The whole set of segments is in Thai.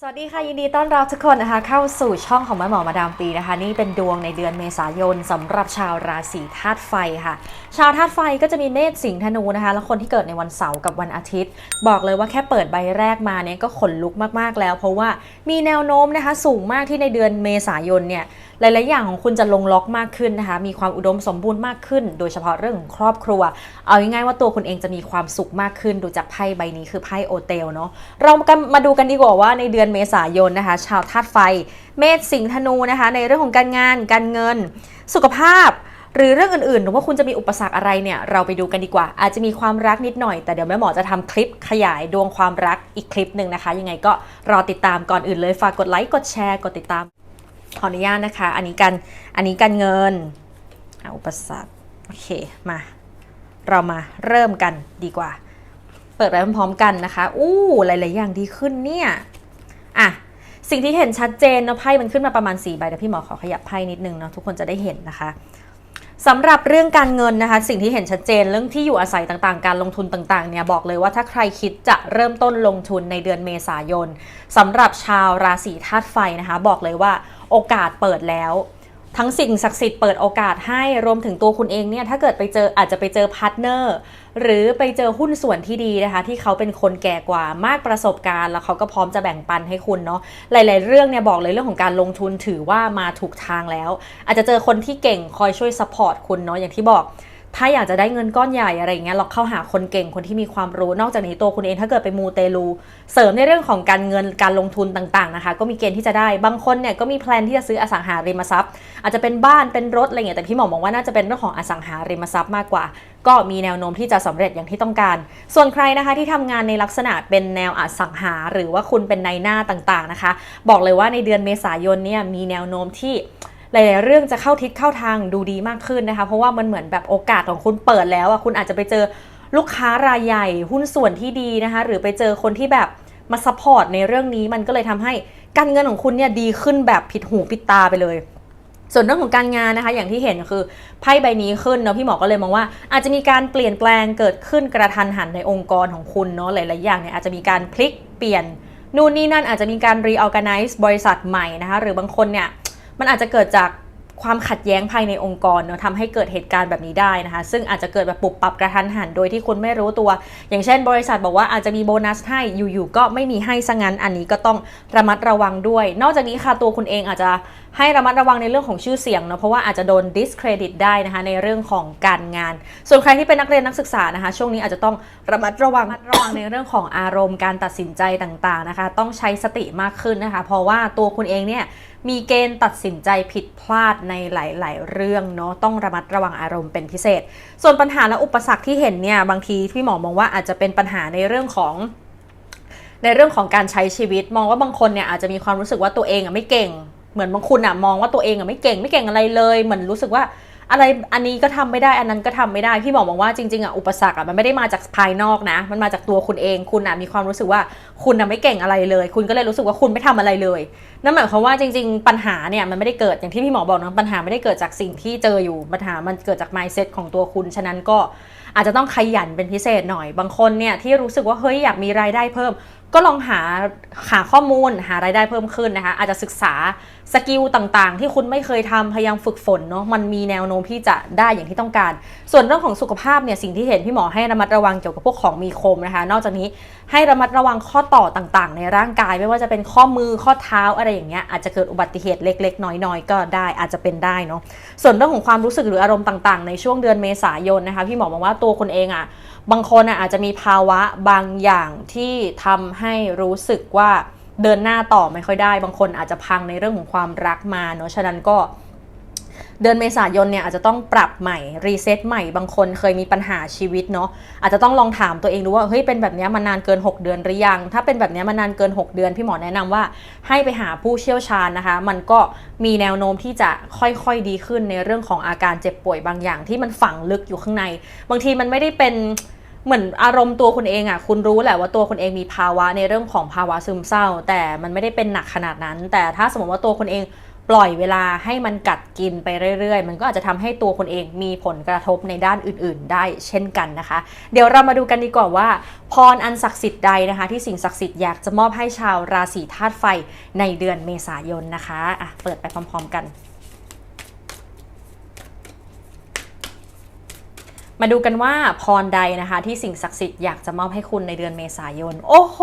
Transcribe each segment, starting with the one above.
สวัสดีค่ะ ยินดีต้อนรับทุกคนนะคะ เข้าสู่ช่องของแม่หมอมาดามปีนะคะ นี่เป็นดวงในเดือนเมษายนสำหรับชาวราศีธาตุไฟค่ะ ชาวธาตุไฟก็จะมีเมษสิงห์ธนูนะคะ แล้วคนที่เกิดในวันเสาร์กับวันอาทิตย์ บอกเลยว่าแค่เปิดใบแรกมาเนี่ยก็ขนลุกมากๆแล้ว เพราะว่ามีแนวโน้มนะคะ สูงมากที่ในเดือนเมษายนเนี่ยหลายๆอย่างของคุณจะลงล็อกมากขึ้นนะคะ มีความอุดมสมบูรณ์มากขึ้น โดยเฉพาะเรื่องของครอบครัว เอาง่ายๆว่าตัวคุณเองจะมีความสุขมากขึ้น ดูจากไพ่ใบนี้คือไพ่โอเตลเนาะเรามาดูกันดีกว่าว่าในเดือนเมษายนนะคะ ชาวธาตุไฟ เมษสิงห์ธนูนะคะ ในเรื่องของการงาน การเงิน สุขภาพ หรือเรื่องอื่นๆหรือว่าคุณจะมีอุปสรรคอะไรเนี่ย เราไปดูกันดีกว่า อาจจะมีความรักนิดหน่อย แต่เดี๋ยวแม่หมอจะทำคลิปขยายดวงความรักอีกคลิปหนึ่งนะคะ ยังไงก็รอติดตามก่อนอื่นเลย ฝากกดไลค์ กดแชร์ กดติดตาม ขออนุญาตนะคะ อันนี้กัน อันนี้การเงินอุปสรรค โอเค มา เรามาเริ่มกันดีกว่าเปิดไปพร้อมๆกันนะคะ อู้ หลาย ๆ อย่างดีขึ้นเนี่ย อะสิ่งที่เห็นชัดเจนเนาะไพ่มันขึ้นมาประมาณ4ใบเดี๋ยวพี่หมอขอขยับไพ่นิดนึงเนาะทุกคนจะได้เห็นนะคะสำหรับเรื่องการเงินนะคะ สิ่งที่เห็นชัดเจนเรื่องที่อยู่อาศัยต่างๆ การลงทุนต่างๆเนี่ยบอกเลยว่าถ้าใครคิดจะเริ่มต้นลงทุนในเดือนเมษายนสำหรับชาวราศีธาตุไฟนะคะ บอกเลยว่าโอกาสเปิดแล้ว ทั้งสิ่งศักดิ์สิทธิ์เปิดโอกาสให้รวมถึงตัวคุณเองเนี่ยถ้าเกิดไปเจออาจจะไปเจอพาร์ทเนอร์หรือไปเจอหุ้นส่วนที่ดีนะคะ ที่เขาเป็นคนแก่กว่ามากประสบการณ์ แล้วเขาก็พร้อมจะแบ่งปันให้คุณเนาะหลาย ๆ เรื่องเนี่ยบอกเลยเรื่องของการลงทุนถือว่ามาถูกทางแล้ว อาจจะเจอคนที่เก่งคอยช่วยซัพพอร์ตคุณเนาะอย่างที่บอก ถ้าอยากจะได้เงินก้อนใหญ่อะไรอย่างเงี้ยเราเข้าหาคนเก่งคนที่มีความรู้ นอกจากนี้ตัวคุณเองถ้าเกิดไปมูเตลู เสริมในเรื่องของการเงินการลงทุนต่างๆนะคะ ก็มีเกณฑ์ที่จะได้บางคนเนี่ยก็มีแพลนที่จะซื้ออสังหาริมทรัพย์ อาจจะเป็นบ้านเป็นรถอะไรเงี้ยแต่พี่หมอมองว่าน่าจะเป็นเรื่องของอสังหาริมทรัพย์มากกว่า ก็มีแนวโน้มที่จะสำเร็จอย่างที่ต้องการ ส่วนใครนะคะที่ทำงานในลักษณะเป็นแนวอสังหา หรือว่าคุณเป็นในหน้าต่างๆนะคะ บอกเลยว่าในเดือนเมษายนเนี่ยมีแนวโน้มที่ หลายๆเรื่องจะเข้าทิศเข้าทางดูดีมากขึ้นนะคะ เพราะว่ามันเหมือนแบบโอกาสของคุณเปิดแล้วอะคุณอาจจะไปเจอลูกค้ารายใหญ่หุ้นส่วนที่ดีนะคะ หรือไปเจอคนที่แบบมาซัพพอร์ตในเรื่องนี้มันก็เลยทำให้การเงินของคุณเนี่ยดีขึ้นแบบผิดหูผิดตาไปเลย ส่วนเรื่องของการงานนะคะ อย่างที่เห็นคือไพ่ใบนี้ขึ้นเนาะพี่หมอก็เลยมองว่า อาจจะมีการเปลี่ยนแปลงเกิดขึ้นกระทันหันในองค์กรของคุณเนาะหลายๆอย่างเนี่ยอาจจะมีการพลิกเปลี่ยนนู่นนี่นั่นอาจจะมีการ reorganize บริษัทใหม่นะคะ หรือบางคนเนี่ย มันอาจจะเกิดจากความขัดแย้งภายในองค์กรเนาะทำให้เกิดเหตุการณ์แบบนี้ได้นะคะ ซึ่งอาจจะเกิดแบบปุบปรับกระทันหันโดยที่คุณไม่รู้ตัว อย่างเช่น บริษัทบอกว่าอาจจะมีโบนัสให้อยู่ๆก็ไม่มีให้ซะงั้นอันนี้ก็ต้องระมัดระวังด้วย นอกจากนี้ค่ะตัวคุณเองอาจจะ ให้ระมัดระวังในเรื่องของชื่อเสียงเนาะเพราะว่าอาจจะโดน discredit ได้นะคะในเรื่องของการงาน ส่วนใครที่เป็นนักเรียนนักศึกษานะคะ ช่วงนี้อาจจะต้องระมัดระวังระมัดระวังในเรื่องของอารมณ์การตัดสินใจต่างๆนะคะ ต้องใช้สติมากขึ้นนะคะ เพราะว่าตัวคุณเองเนี่ยมีเกณฑ์ตัดสินใจผิดพลาดในหลาย ๆ เรื่องเนาะต้องระมัดระวังอารมณ์เป็นพิเศษ ส่วนปัญหาและอุปสรรคที่เห็นเนี่ยบางทีพี่หมอมองว่าอาจจะเป็นปัญหาในเรื่องของในเรื่องของการใช้ชีวิต มองว่าบางคนเนี่ยอาจจะมีความรู้สึกว่าตัวเองอะไม่เก่ง เหมือนบางคุณอะมองว่าตัวเองอะไม่เก่งไม่เก่งอะไรเลยเหมือนรู้สึกว่าอะไรอันนี้ก็ทำไม่ได้อันนั้นก็ทำไม่ได้พี่หมอมองว่าจริงๆอะอุปสรรคอะมันไม่ได้มาจากภายนอกนะ มันมาจากตัวคุณเองคุณอะมีความรู้สึกว่าคุณอะไม่เก่งอะไรเลย คุณก็เลยรู้สึกว่าคุณไม่ทำอะไรเลยนั่นหมายความว่าจริง ๆ ปัญหาเนี่ยมันไม่ได้เกิดอย่างที่พี่หมอบอกนะปัญหาไม่ได้เกิดจากสิ่งที่เจออยู่ปัญหามันเกิดจาก mindset ของตัวคุณฉะนั้นก็อาจจะต้องขยันเป็นพิเศษหน่อยบางคนเนี่ยที่รู้สึกว่าเฮ้ยอยากมีรายได้เพิ่ม ก็ลองหาหาข้อมูลหารายได้เพิ่มขึ้นนะคะ อาจจะศึกษาสกิลต่างๆ ที่คุณไม่เคยทำพยายามฝึกฝนเนาะมันมีแนวโน้มที่จะได้อย่างที่ต้องการ ส่วนเรื่องของสุขภาพเนี่ยสิ่งที่เห็นพี่หมอให้ระมัดระวังเกี่ยวกับพวกของมีคมนะคะ นอกจากนี้ให้ระมัดระวังข้อต่อต่างๆ ในร่างกาย ไม่ว่าจะเป็นข้อมือข้อเท้าอะไรอย่างเงี้ยอาจจะเกิดอุบัติเหตุเล็ก ๆ น้อยๆ ก็ได้อาจจะเป็นได้เนาะส่วนเรื่องของความรู้สึกหรืออารมณ์ต่าง ๆ ในช่วงเดือนเมษายนนะคะพี่หมอบอกว่าตัวคุณเองอะ บางคนอาจจะมีภาวะบางอย่างที่ทำให้รู้สึกว่าเดินหน้าต่อไม่ค่อยได้ บางคนอาจจะพังในเรื่องของความรักมาเนาะฉะนั้นก็เดือนเมษายนเนี่ยอาจจะต้องปรับใหม่รีเซ็ตใหม่บางคนเคยมีปัญหาชีวิตเนาะอาจจะต้องลองถามตัวเองดูว่าเฮ้ยเป็นแบบนี้มานานเกิน 6 เดือนหรือยัง ถ้าเป็นแบบนี้มานานเกิน 6 เดือน พี่หมอแนะนำว่าให้ไปหาผู้เชี่ยวชาญนะคะ มันก็มีแนวโน้มที่จะค่อยๆดีขึ้นในเรื่องของอาการเจ็บป่วยบางอย่างที่มันฝังลึกอยู่ข้างใน บางทีมันไม่ได้เป็น เหมือนอารมณ์ตัวคุณเองอะ่ะ คุณรู้แหละว่าตัวคุณเองมีภาวะในเรื่องของภาวะซึมเศร้า แต่มันไม่ได้เป็นหนักขนาดนั้น แต่ถ้าสมมติว่าตัวคุณเองปล่อยเวลาให้มันกัดกินไปเรื่อยๆ มันก็อาจจะทำให้ตัวคนเองมีผลกระทบในด้านอื่นๆ ได้เช่นกันนะคะ เดี๋ยวเรามาดูกันดีกว่าว่า พรอันศักดิ์สิทธิ์ใดนะคะ ที่สิ่งศักดิ์สิทธิ์อยากจะมอบให้ชาวราศีธาตุไฟในเดือนเมษายนนะคะอะเปิดไปพร้อม ๆ กัน มาดูกันว่าพรใดนะคะ ที่สิ่งศักดิ์สิทธิ์อยากจะมอบให้คุณในเดือนเมษายน โอ้โห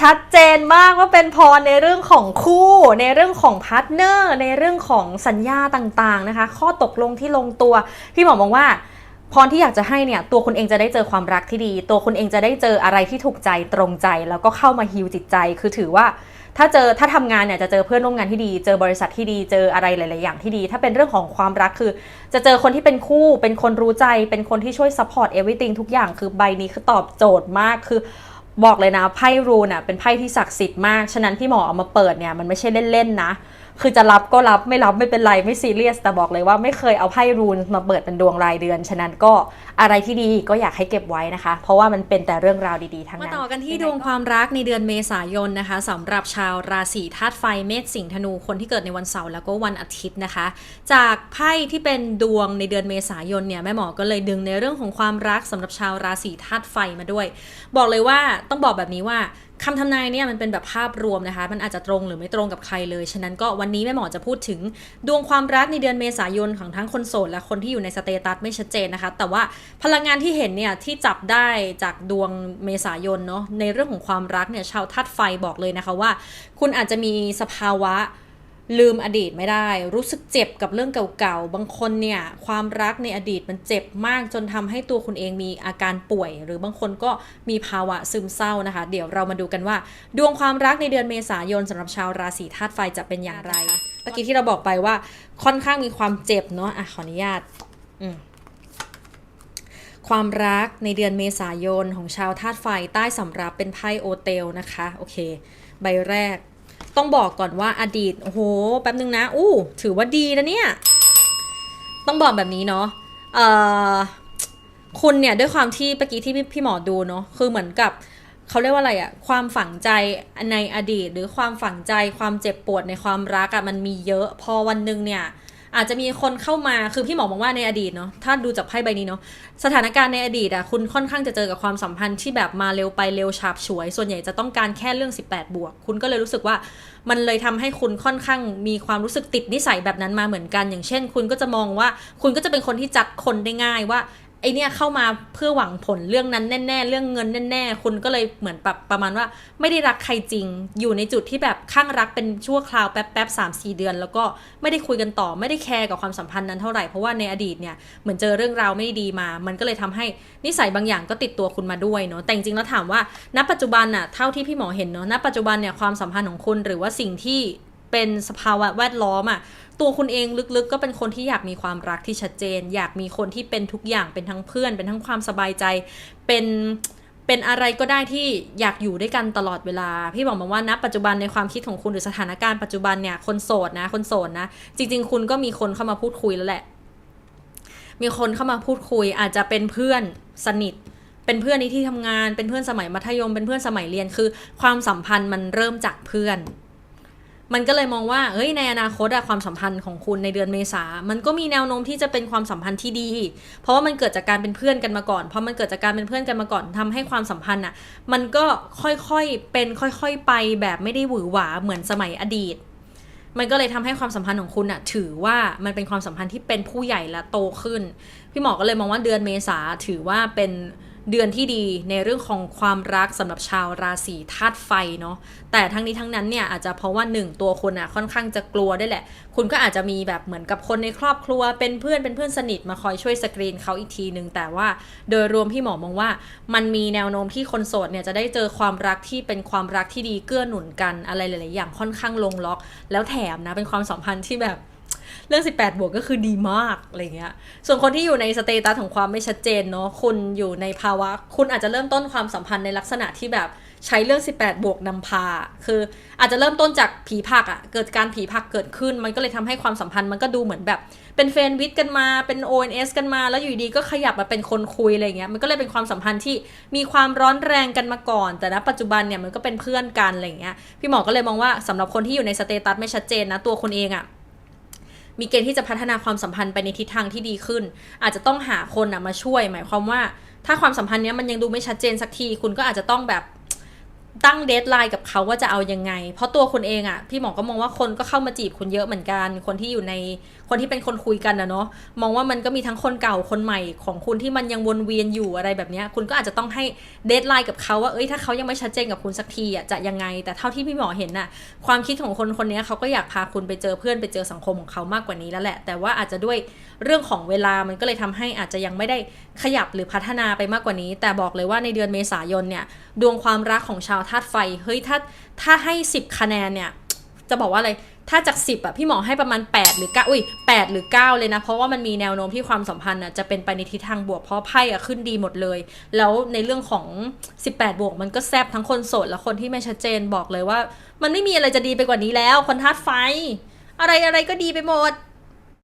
ชัดเจนมากว่าเป็นพรในเรื่องของคู่ ในเรื่องของพาร์ทเนอร์ ในเรื่องของสัญญาต่างๆนะคะ ข้อตกลงที่ลงตัว พี่หมอมองว่าพรที่อยากจะให้เนี่ยตัวคุณเองจะได้เจอความรักที่ดี ตัวคุณเองจะได้เจออะไรที่ถูกใจตรงใจ แล้วก็เข้ามาฮิวจิตใจ คือถือว่า ถ้าเจอถ้าทำงานเนี่ยจะเจอเพื่อนร่วมงานที่ดี เจอบริษัทที่ดี เจออะไรหลาย ๆ อย่างที่ดี ถ้าเป็นเรื่องของความรักคือ จะเจอคนที่เป็นคู่ เป็นคนรู้ใจ เป็นคนที่ช่วยซัพพอร์ตเอวิติงทุกอย่าง คือใบนี้คือตอบโจทย์มาก คือบอกเลยนะไพ่รูนอะเป็นไพ่ที่ศักดิ์สิทธิ์มาก ฉะนั้นพี่หมอเอามาเปิดเนี่ยมันไม่ใช่เล่น ๆ นะ คือจะรับก็รับไม่รับไม่เป็นไรไม่ซีเรียส แต่บอกเลยว่าไม่เคยเอาไพ่รูนมาเปิดเป็นดวงรายเดือน ฉะนั้นก็อะไรที่ดีก็อยากให้เก็บไว้นะคะ เพราะว่ามันเป็นแต่เรื่องราวดีๆทั้งนั้น มาต่อกันที่ดวงความรักในเดือนเมษายนนะคะสำหรับชาวราศีธาตุไฟเมษสิงห์ธนูคนที่เกิดในวันเสาร์แล้วก็วันอาทิตย์นะคะ จากไพ่ที่เป็นดวงในเดือนเมษายนเนี่ยแม่หมอก็เลยดึงในเรื่องของความรักสำหรับชาวราศีธาตุไฟมาด้วย บอกเลยว่าต้องบอกแบบนี้ว่า คำทำนายเนี่ยมันเป็นแบบภาพรวมนะคะ มันอาจจะตรงหรือไม่ตรงกับใครเลย ฉะนั้นก็วันนี้แม่หมอจะพูดถึงดวงความรักในเดือนเมษายนของทั้งคนโสดและคนที่อยู่ในสเตตัสไม่ชัดเจนนะคะ แต่ว่าพลังงานที่เห็นเนี่ยที่จับได้จากดวงเมษายนเนาะในเรื่องของความรักเนี่ยชาวธาตุไฟบอกเลยนะคะว่า คุณอาจจะมีสภาวะ ลืมอดีตไม่ได้ รู้สึกเจ็บกับเรื่องเก่าๆ บางคนเนี่ยความรักในอดีตมันเจ็บมากจนทำให้ตัวคุณเองมีอาการป่วย หรือบางคนก็มีภาวะซึมเศร้านะคะ เดี๋ยวเรามาดูกันว่า ดวงความรักในเดือนเมษายนสำหรับชาวราศีธาตุไฟจะเป็นอย่างไรตะกี้ที่เราบอกไปว่าค่อนข้างมีความเจ็บเนาะอะขออนุญาตอืมความรักในเดือนเมษายนของชาวธาตุไฟใต้สำรับเป็นไพ่โอเตลนะคะ โอเค ใบแรก ต้องบอกก่อนว่าอดีตโอ้โหแป๊บนึงนะ อู้ถือว่าดีนะเนี่ย ต้องบอกแบบนี้เนาะเอ่อคุณเนี่ยด้วยความที่เมื่อกี้ที่พี่พี่หมอดูเนาะคือเหมือนกับเขาเรียกว่าอะไรอะความฝังใจในอดีต หรือความฝังใจความเจ็บปวดในความรักอะมันมีเยอะ พอวันหนึ่งเนี่ย อาจจะมีคนเข้ามาคือพี่หมอมองว่าในอดีตเนาะถ้าดูจากไพ่ใบนี้เนาะสถานการณ์ในอดีตอะคุณค่อนข้างจะเจอกับความสัมพันธ์ที่แบบมาเร็วไปเร็วฉาบฉวย ส่วนใหญ่จะต้องการแค่เรื่อง 18 บวก คุณก็เลยรู้สึกว่ามันเลยทำให้คุณค่อนข้างมีความรู้สึกติดนิสัยแบบนั้นมาเหมือนกัน อย่างเช่น คุณก็จะมองว่าคุณก็จะเป็นคนที่จัดคนได้ง่ายว่า ไอเนี่ยเข้ามาเพื่อหวังผลเรื่องนั้นแน่ ๆ เรื่องเงินแน่ๆคุณก็เลยเหมือนแบบประมาณว่า ไม่ได้รักใครจริง อยู่ในจุดที่แบบข้างรักเป็นชั่วคราวแป๊บแป๊บสามสี่เดือน แล้วก็ไม่ได้คุยกันต่อไม่ได้แคร์กับความสัมพันธ์นั้นเท่าไหร่เพราะว่าในอดีตเนี่ยเหมือนเจอเรื่องราวไม่ดีมา มันก็เลยทำให้นิสัยบางอย่างก็ติดตัวคุณมาด้วยเนาะแต่จริงแล้วถามว่า ณปัจจุบันน่ะเท่าที่พี่หมอเห็นเนาะณปัจจุบันเนี่ยความสัมพันธ์ของคุณหรือว่าสิ่งที่เป็นสภาวะแวดล้อมอะ ตัวคุณเองลึกๆ ก็เป็นคนที่อยากมีความรักที่ชัดเจน อยากมีคนที่เป็นทุกอย่างเป็นทั้งเพื่อน เป็นทั้งความสบายใจ เป็นเป็นอะไรก็ได้ที่อยากอยู่ด้วยกันตลอดเวลา พี่บอกมาว่าณปัจจุบันในความคิดของคุณหรือสถานการณ์ปัจจุบันเนี่ยคนโสดนะ คนโสดนะ จริง ๆ คุณก็มีคนเข้ามาพูดคุยแล้วแหละ มีคนเข้ามาพูดคุย อาจจะเป็นเพื่อนสนิท เป็นเพื่อนในที่ทำงาน เป็นเพื่อนสมัยมัธยม เป็นเพื่อนสมัยเรียนคือ ความสัมพันธ์มันเริ่มจากเพื่อน มันก็เลยมองว่าเฮ้ยในอนาคตอะความสัมพันธ์ของคุณในเดือนเมษา มันก็มีแนวโน้มที่จะเป็นความสัมพันธ์ที่ดี เพราะว่ามันเกิดจากการเป็นเพื่อนกันมาก่อน เพอมันเกิดจากการเป็นเพื่อนกันมาก่อนทำให้ความสัมพันธ์อะมันก็ค่อยๆเป็นค่อยๆไปแบบไม่ได้หวือหวาเหมือนสมัยอดีต มันก็เลยทำให้ความสัมพันธ์ของคุณอะถือว่ามันเป็นความสัมพันธ์ที่เป็นผู้ใหญ่และโตขึ้น พี่หมอก็เลยมองว่าเดือนเมษาถือว่าเป็น เดือนที่ดีในเรื่องของความรักสำหรับชาวราศีธาตุไฟเนาะแต่ทั้งนี้ทั้งนั้นเนี่ยอาจจะเพราะว่าหนึ่งตัวคุณอะค่อนข้างจะกลัวได้แหละ คุณก็อาจจะมีแบบเหมือนกับคนในครอบครัว เป็นเพื่อนเป็นเพื่อนสนิทมาคอยช่วยสกรีนเขาอีกทีหนึ่งแต่ว่าโดยรวมพี่หมอมองว่า มันมีแนวโน้มที่คนโสดเนี่ยจะได้เจอความรักที่เป็นความรักที่ดีเกื้อหนุนกันอะไรหลาย ๆ อย่างค่อนข้างลงล็อก แล้วแถมนะเป็นความสัมพันธ์ที่แบบ เรื่อง 18 บวกก็คือดีมากอะไรเงี้ย ส่วนคนที่อยู่ในสเตตัสของความไม่ชัดเจนเนาะคุณอยู่ในภาวะ คุณอาจจะเริ่มต้นความสัมพันธ์ในลักษณะที่แบบใช้เรื่อง 18 บวกนำพา คืออาจจะเริ่มต้นจากผีผักอะ่ะ เกิดการผีผักเกิดขึ้น มันก็เลยทำให้ความสัมพันธ์มันก็ดูเหมือนแบบ เป็นเฟนวิดกันมา เป็น ONS กันมา แล้วอยู่ดีก็ขยับมาเป็นคนคุยอะไรเงี้ย มันก็เลยเป็นความสัมพันธ์ที่มีความร้อนแรงกันมาก่อน แต่ณปัจจุบันเนี่ยมันก็เป็นเพื่อนกันอะไรเงี้ย พี่หมอก็เลยมองว่าสำหรับคนที่อยู่ในสเตตัสไม่ชัดเจนนะตัวคนเองอะ่ะ มีเกณฑ์ที่จะพัฒนาความสัมพันธ์ไปในทิศทางที่ดีขึ้น อาจจะต้องหาคนนะมาช่วย หมายความว่า ถ้าความสัมพันธ์เนี้ยมันยังดูไม่ชัดเจนสักที คุณก็อาจจะต้องแบบ ตั้งเดทไลน์กับเขาว่าจะเอายังไง เพราะตัวคุณเองอะ่ะ พี่หมอก็มองว่าคนก็เข้ามาจีบคุณเยอะเหมือนกัน คนที่อยู่ในคนที่เป็นคนคุยกันนะเนาะมองว่ามันก็มีทั้งคนเก่าคนใหม่ของคุณที่มันยังวนเวียนอยู่อะไรแบบนี้คุณก็อาจจะต้องให้เดทไลน์กับเขาว่าเอ้ยถ้าเขายังไม่ชัดเจนกับคุณสักทีอะจะยังไง แต่เท่าที่พี่หมอเห็นน่ะ ความคิดของคนคนนี้เขาก็อยากพาคุณไปเจอเพื่อนไปเจอสังคมของเขามากกว่านี้แล้วแหละ แต่ว่าอาจจะด้วย เรื่องของเวลามันก็เลยทำให้อาจจะยังไม่ได้ขยับหรือพัฒนาไปมากกว่านี้ แต่บอกเลยว่าในเดือนเมษายนเนี่ยดวงความรักของชาวธาตุไฟเฮ้ยถ้าถ้าให้ 10 คะแนนเนี่ยจะบอกว่าอะไรถ้าจาก 10อะพี่หมอให้ประมาณ 8 หรือ9อุ้ย8หรือ 9 เลยนะ เพราะว่ามันมีแนวโน้มที่ความสัมพันธ์อะจะเป็นไปในทิศทางบวกเพราะไพ่อะขึ้นดีหมดเลย แล้วในเรื่องของ 18 บวก มันก็แซบทั้งคนโสดและคนที่ไม่ชัดเจนบอกเลยว่า มันไม่มีอะไรจะดีไปกว่านี้แล้ว คนธาตุไฟ อะไรอะไรก็ดีไปหมด